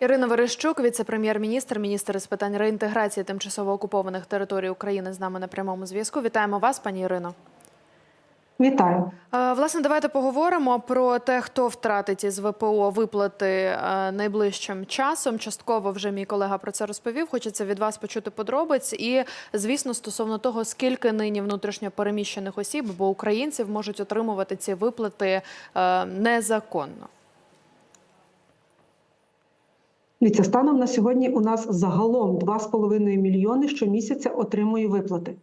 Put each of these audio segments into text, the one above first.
Ірина Верещук, віце-прем'єр-міністр, міністр з питань реінтеграції тимчасово окупованих територій України з нами на прямому зв'язку. Вітаємо вас, пані Ірино. Вітаю. Е, Власне, давайте поговоримо про те, хто втратить із ВПО виплати е, найближчим часом. Частково вже мій колега про це розповів. Хочеться від вас почути подробиць. І, звісно, стосовно того, скільки нині внутрішньо переміщених осіб, бо українців можуть отримувати ці виплати е, незаконно. Дивіться, станом на сьогодні у нас загалом 2,5 мільйони щомісяця отримує виплати.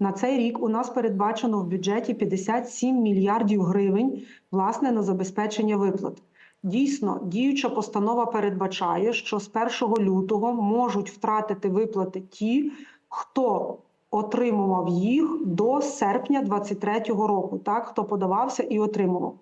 На цей рік у нас передбачено в бюджеті 57 мільярдів гривень власне на забезпечення виплат. Дійсно, діюча постанова передбачає, що з 1 лютого можуть втратити виплати ті, хто отримував їх до серпня 2023 року, так хто подавався і отримував.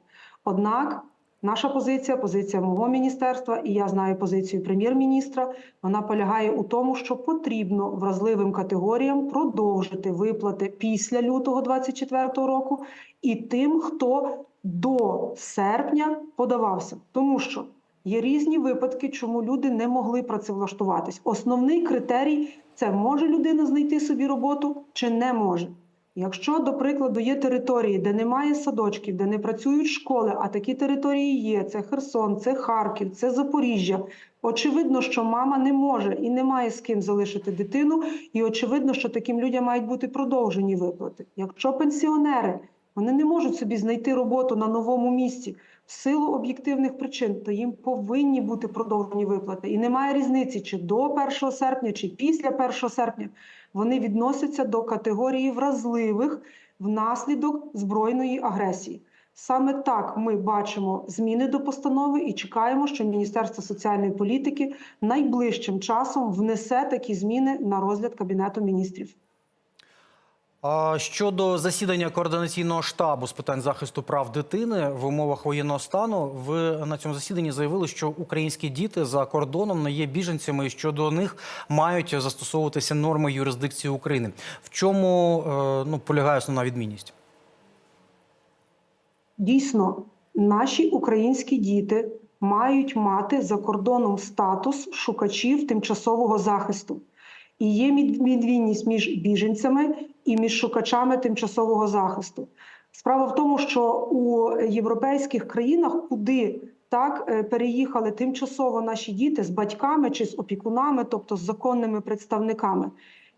Однак Наша позиція, позиція мого міністерства, і я знаю позицію прем'єр-міністра. Вона полягає у тому, що потрібно вразливим категоріям продовжити виплати після лютого 2024 року і тим, хто до серпня подавався, тому що є різні випадки, чому люди не могли працевлаштуватись. Основний критерій це може людина знайти собі роботу чи не може. Якщо, до прикладу, є території, де немає садочків, де не працюють школи, а такі території є: це Херсон, це Харків, це Запоріжжя. Очевидно, що мама не може і не має з ким залишити дитину, і очевидно, що таким людям мають бути продовжені виплати. Якщо пенсіонери вони не можуть собі знайти роботу на новому місці в силу об'єктивних причин, то їм повинні бути продовжені виплати. І немає різниці, чи до 1 серпня, чи після 1 серпня вони відносяться до категорії вразливих внаслідок збройної агресії. Саме так ми бачимо зміни до постанови і чекаємо, що Міністерство соціальної політики найближчим часом внесе такі зміни на розгляд Кабінету міністрів. Щодо засідання координаційного штабу з питань захисту прав дитини в умовах воєнного стану, ви на цьому засіданні заявили, що українські діти за кордоном не є біженцями, і що до них мають застосовуватися норми юрисдикції України. В чому е, ну полягає основна відмінність? Дійсно, наші українські діти мають мати за кордоном статус шукачів тимчасового захисту. І є відмінність між біженцями і між шукачами тимчасового захисту. Справа в тому, що у європейських країнах, куди так е, переїхали тимчасово наші діти з батьками чи з опікунами, тобто з законними представниками,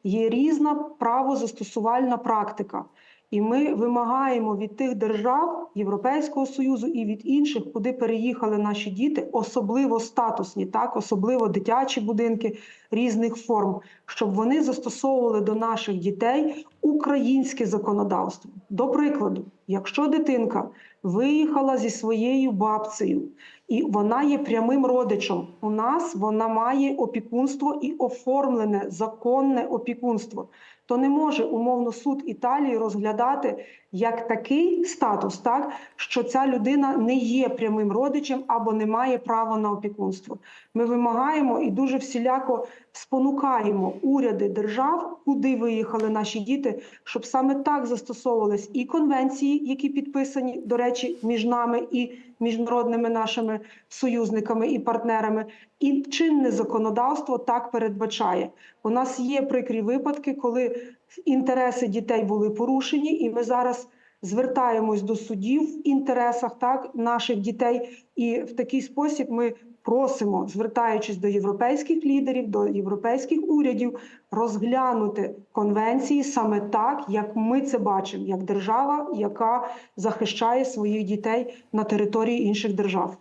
є різна правозастосувальна практика. І ми вимагаємо від тих держав Європейського союзу і від інших, куди переїхали наші діти, особливо статусні, так особливо дитячі будинки різних форм, щоб вони застосовували до наших дітей українське законодавство. До прикладу, якщо дитинка виїхала зі своєю бабцею, і вона є прямим родичем, у нас вона має опікунство і оформлене законне опікунство то не може умовно суд Італії розглядати як такий статус, так що ця людина не є прямим родичем або не має права на опікунство. Ми вимагаємо і дуже всіляко спонукаємо уряди держав, куди виїхали наші діти, щоб саме так застосовувались і конвенції, які підписані, до речі, між нами і міжнародними нашими союзниками і партнерами, і чинне законодавство так передбачає. У нас є прикрі випадки, коли інтереси дітей були порушені, і ми зараз звертаємось до судів в інтересах так наших дітей, і в такий спосіб ми просимо, звертаючись до європейських лідерів, до європейських урядів, розглянути конвенції саме так, як ми це бачимо, як держава, яка захищає своїх дітей на території інших держав.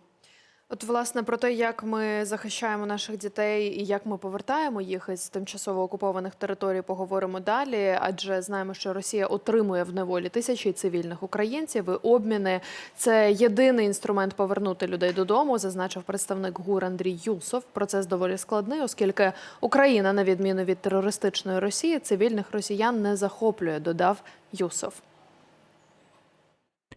От, власне, про те, як ми захищаємо наших дітей і як ми повертаємо їх із тимчасово окупованих територій, поговоримо далі. Адже знаємо, що Росія отримує в неволі тисячі цивільних українців. І обміни це єдиний інструмент повернути людей додому, зазначив представник ГУР Андрій Юсов. Процес доволі складний, оскільки Україна, на відміну від терористичної Росії, цивільних росіян не захоплює. Додав Юсов.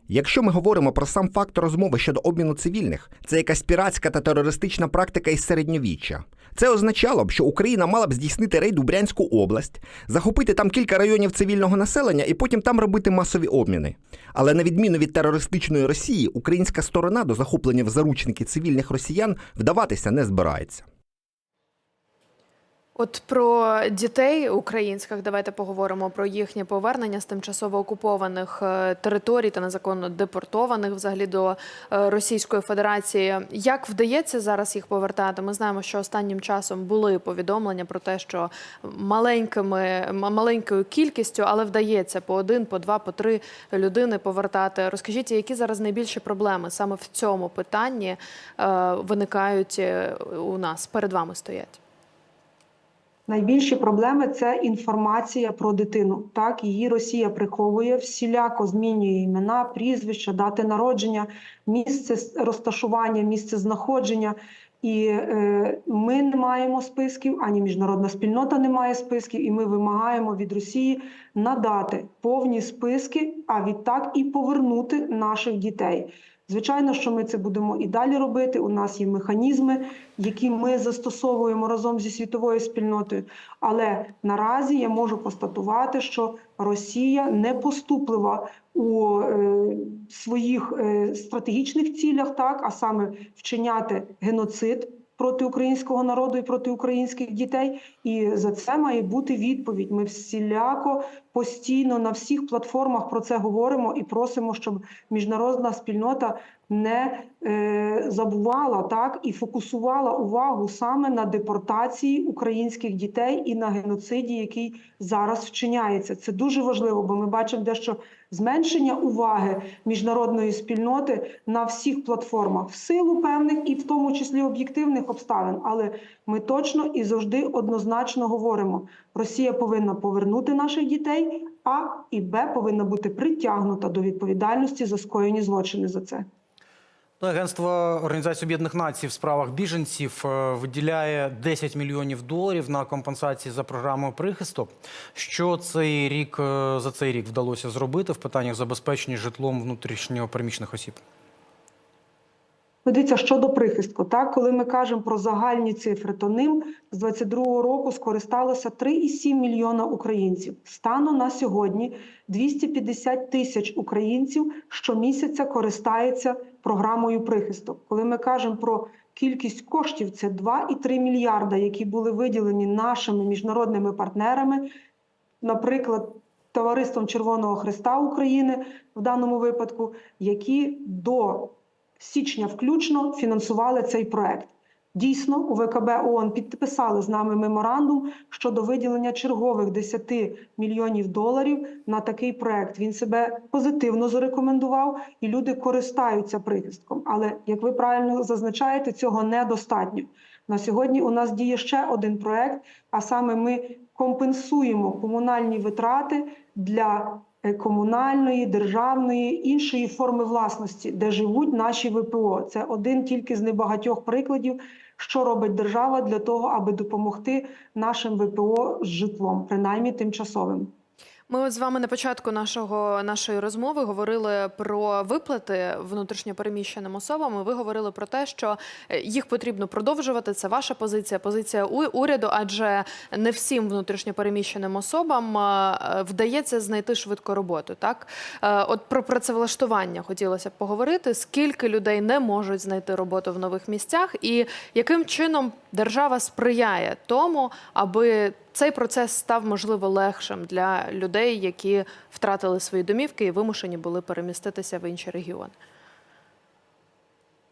Якщо ми говоримо про сам факт розмови щодо обміну цивільних, це якась піратська та терористична практика із середньовіччя. Це означало б, що Україна мала б здійснити рейд у Брянську область, захопити там кілька районів цивільного населення і потім там робити масові обміни. Але на відміну від терористичної Росії, українська сторона до захоплення в заручники цивільних росіян вдаватися не збирається. От про дітей українських давайте поговоримо про їхнє повернення з тимчасово окупованих е, територій та незаконно депортованих взагалі до е, Російської Федерації. Як вдається зараз їх повертати? Ми знаємо, що останнім часом були повідомлення про те, що маленькими маленькою кількістю, але вдається по один, по два, по три людини повертати. Розкажіть, які зараз найбільші проблеми саме в цьому питанні е, виникають у нас перед вами стоять? Найбільші проблеми це інформація про дитину. Так, її Росія приховує, всіляко змінює імена, прізвища, дати народження, місце розташування, місце знаходження. І е, ми не маємо списків, ані міжнародна спільнота не має списків, і ми вимагаємо від Росії надати повні списки, а відтак і повернути наших дітей. Звичайно, що ми це будемо і далі робити. У нас є механізми, які ми застосовуємо разом зі світовою спільнотою. Але наразі я можу констатувати, що Росія не поступлива у е, своїх е, стратегічних цілях, так а саме вчиняти геноцид проти українського народу і проти українських дітей. І за це має бути відповідь. Ми всіляко постійно на всіх платформах про це говоримо і просимо, щоб міжнародна спільнота не е, забувала так і фокусувала увагу саме на депортації українських дітей і на геноциді, який зараз вчиняється. Це дуже важливо, бо ми бачимо дещо зменшення уваги міжнародної спільноти на всіх платформах в силу певних і в тому числі об'єктивних обставин. Але ми точно і завжди однозначно говоримо: Росія повинна повернути наших дітей. А і Б повинна бути притягнута до відповідальності за скоєні злочини за це. Ну, Агентство Організації Об'єднаних Націй в справах біженців е, виділяє 10 мільйонів доларів на компенсації за програмою прихисту. Що цей рік е, за цей рік вдалося зробити в питаннях забезпечення житлом внутрішньо переміщених осіб? Ну, Дивіться, щодо прихистку, так коли ми кажемо про загальні цифри, то ним з 22-го року скористалося 3,7 мільйона українців. Станом на сьогодні 250 тисяч українців щомісяця користаються програмою прихисту. Коли ми кажемо про кількість коштів, це 2,3 мільярда, які були виділені нашими міжнародними партнерами, наприклад. Товариством Червоного Христа України в даному випадку, які до січня включно фінансували цей проект. Дійсно, у ВКБ ООН підписали з нами меморандум щодо виділення чергових 10 мільйонів доларів на такий проект. Він себе позитивно зарекомендував, і люди користаються прихистком. Але як ви правильно зазначаєте, цього недостатньо. На сьогодні у нас діє ще один проект, а саме ми компенсуємо комунальні витрати для комунальної, державної, іншої форми власності, де живуть наші ВПО. Це один тільки з небагатьох прикладів, що робить держава для того, аби допомогти нашим ВПО з житлом, принаймні тимчасовим. Ми от з вами на початку нашого нашої розмови говорили про виплати внутрішньопереміщеним особам. Ви говорили про те, що е, їх потрібно продовжувати. Це ваша позиція, позиція уряду, адже не всім внутрішньопереміщеним особам е, вдається знайти швидко роботу. Так, Е, от про працевлаштування хотілося б поговорити. Скільки людей не можуть знайти роботу в нових місцях, і яким чином держава сприяє тому, аби цей процес став можливо легшим для людей, які втратили свої домівки і вимушені були переміститися в інші регіони.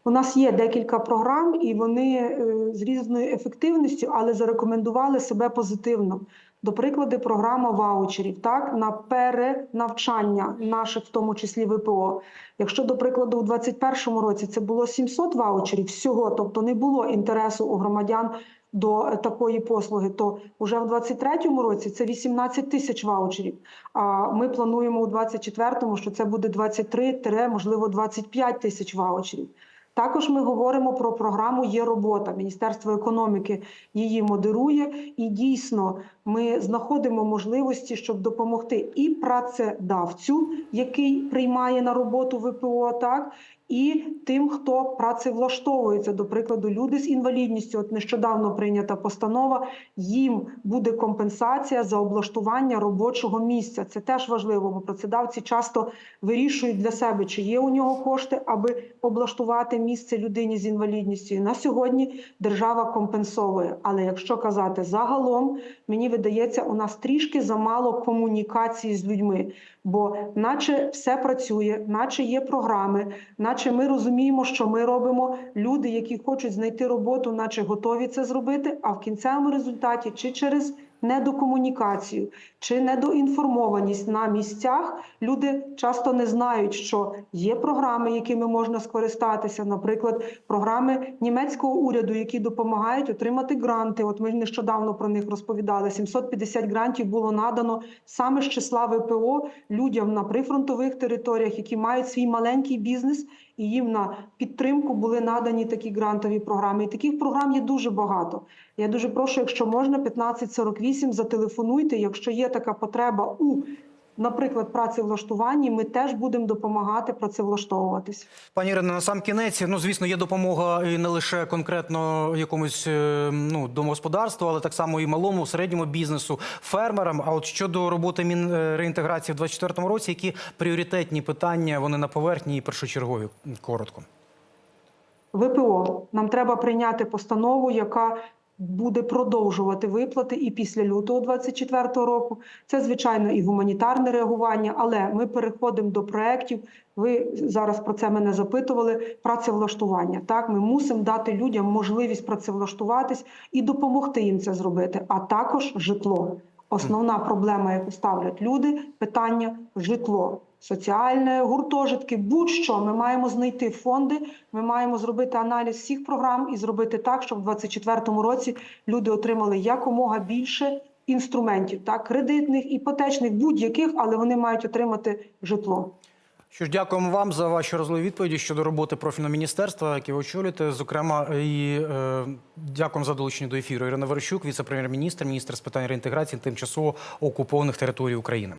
У нас є декілька програм, і вони е, з різною ефективністю, але зарекомендували себе позитивно. До прикладу, програма ваучерів так на перенавчання наших, в тому числі ВПО. Якщо до прикладу, у 2021 році це було 700 ваучерів всього, тобто не було інтересу у громадян до такої послуги, то вже в 2023 році це 18 тисяч ваучерів. А ми плануємо у 2024, що це буде 23, можливо, 25 тисяч ваучерів. Також ми говоримо про програму Є робота. Міністерство економіки її модерує, і дійсно ми знаходимо можливості, щоб допомогти і працедавцю, який приймає на роботу ВПО, так і тим, хто працевлаштовується. До прикладу, люди з інвалідністю. От нещодавно прийнята постанова. Їм буде компенсація за облаштування робочого місця. Це теж важливо, бо працедавці часто вирішують для себе, чи є у нього кошти, аби облаштувати місце людині з інвалідністю. І на сьогодні держава компенсовує. Але якщо казати загалом, мені видається, у нас трішки замало комунікації з людьми, бо наче все працює, наче є програми, наче ми розуміємо, що ми робимо. Люди, які хочуть знайти роботу, наче готові це зробити. А в кінцевому результаті, чи через недокомунікацію, чи недоінформованість на місцях, люди часто не знають, що є програми, якими можна скористатися. Наприклад, програми німецького уряду, які допомагають отримати гранти. От ми нещодавно про них розповідали. 750 грантів було надано саме з числа ВПО людям на прифронтових територіях, які мають свій маленький бізнес, і їм на підтримку були надані такі грантові програми. І таких програм є дуже багато. Я дуже прошу, якщо можна, 1548, зателефонуйте. Якщо є така потреба у, наприклад, працевлаштуванні, ми теж будемо допомагати працевлаштовуватись. Пані Ірино, на сам кінець, ну звісно, є допомога і не лише конкретно якомусь е, ну, домогосподарству, але так само і малому, середньому бізнесу, фермерам. А от щодо роботи Мінреінтеграції в 2024 році, які пріоритетні питання вони на поверхні і першочергові? Коротко. ВПО нам треба прийняти постанову, яка буде продовжувати виплати і після лютого 2024 року. Це звичайно і гуманітарне реагування, але ми переходимо до проєктів. Ви зараз про це мене запитували. Працевлаштування. Так, ми мусимо дати людям можливість працевлаштуватись і допомогти їм це зробити, а також житло. Основна проблема, яку ставлять люди, питання житло, соціальне гуртожитки, будь-що ми маємо знайти фонди. Ми маємо зробити аналіз всіх програм і зробити так, щоб в 2024 році люди отримали якомога більше інструментів, так кредитних, іпотечних, будь-яких, але вони мають отримати житло. Що ж, дякуємо вам за ваші розливі відповіді щодо роботи профільного міністерства, яке ви очолюєте. Зокрема, і е, дякуємо за долучення до ефіру. Ірина Верещук, віце-прем'єр-міністр, міністр з питань реінтеграції тимчасово окупованих територій України.